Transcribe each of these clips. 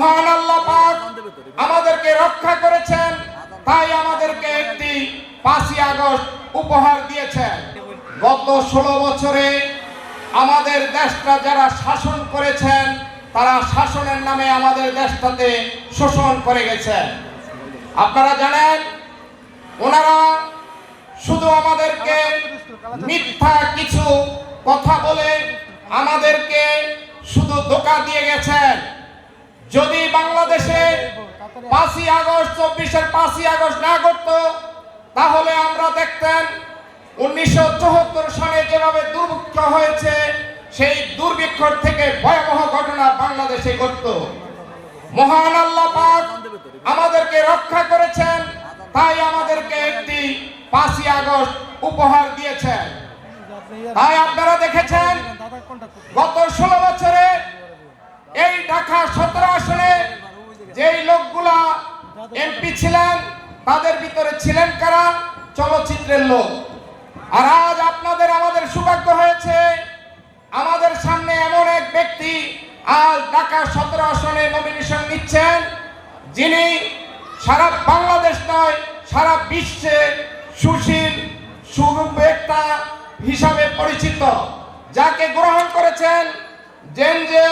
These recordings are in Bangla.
মহান আল্লাহ পাক আমাদেরকে রক্ষা করেছেন, তাই আমাদেরকে একটি পাঁচই আগস্ট উপহার দিয়েছেন। গত ষোলো বছরে আমাদের দেশটা যারা শাসন করেছেন, তারা শাসনের নামে আমাদের দেশটাতে শোষণ করে গেছেন। আপনারা জানেন, ওনারা শুধু আমাদেরকে মিথ্যা কিছু কথা বলে আমাদেরকে শুধু ধোকা দিয়ে গেছেন যদি বাংলাদেশে পাঁচই আগস্ট, চব্বিশের পাঁচই আগস্ট না করত তাহলে আমরা দেখতেন উনিশশো চুয়াত্তর সালে যেভাবে দুর্ভিক্ষ হয়েছে, সেই দুর্ভিক্ষর থেকে ভয়াবহ ঘটনা বাংলাদেশে ঘটত। মহান আল্লাহ আমাদেরকে রক্ষা করেছেন, তাই আমাদেরকে একটি পাঁচই আগস্ট উপহার দিয়েছেন। তাই আপনারা দেখেছেন, গত ষোলো বছরে এই ঢাকা সতেরো আসনে যেই লোকগুলা এমপি ছিলেন, তাদের ভিতরে ছিলেন কারা? চলচ্চিত্রের লোক। আর আজ আপনাদের আমাদের সৌভাগ্য হয়েছে, আমাদের সামনে এমন এক ব্যক্তি আজ ঢাকা সতেরো আসনে নমিনেশন নিচ্ছেন, যিনি সারা বাংলাদেশ নয়, সারা বিশ্বে সুশীল সুবেক্তা হিসাবে পরিচিত, যাকে গ্রহণ করেছেন জেন যে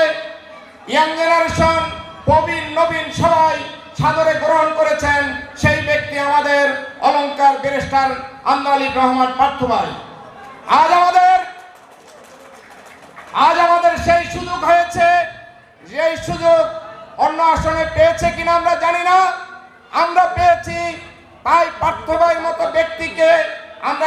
ইয়াং জেনারেশন, প্রবীণ, নবীন সবাই। সাদরে গ্রহণ করেছেন সেই ব্যক্তি আমাদের অলংকার ব্যারিস্টার আন্দালিক রহমান পার্থ ভাই। আজ আমাদের আজ আমাদের সেই সুযোগ হয়েছে, যেই সুযোগ অন্য আসনে পেয়েছে কিনা আমরা জানি না। আমরা পেয়েছি তাই পার্থ ভাইয়ের মতো ব্যক্তিকে আমরা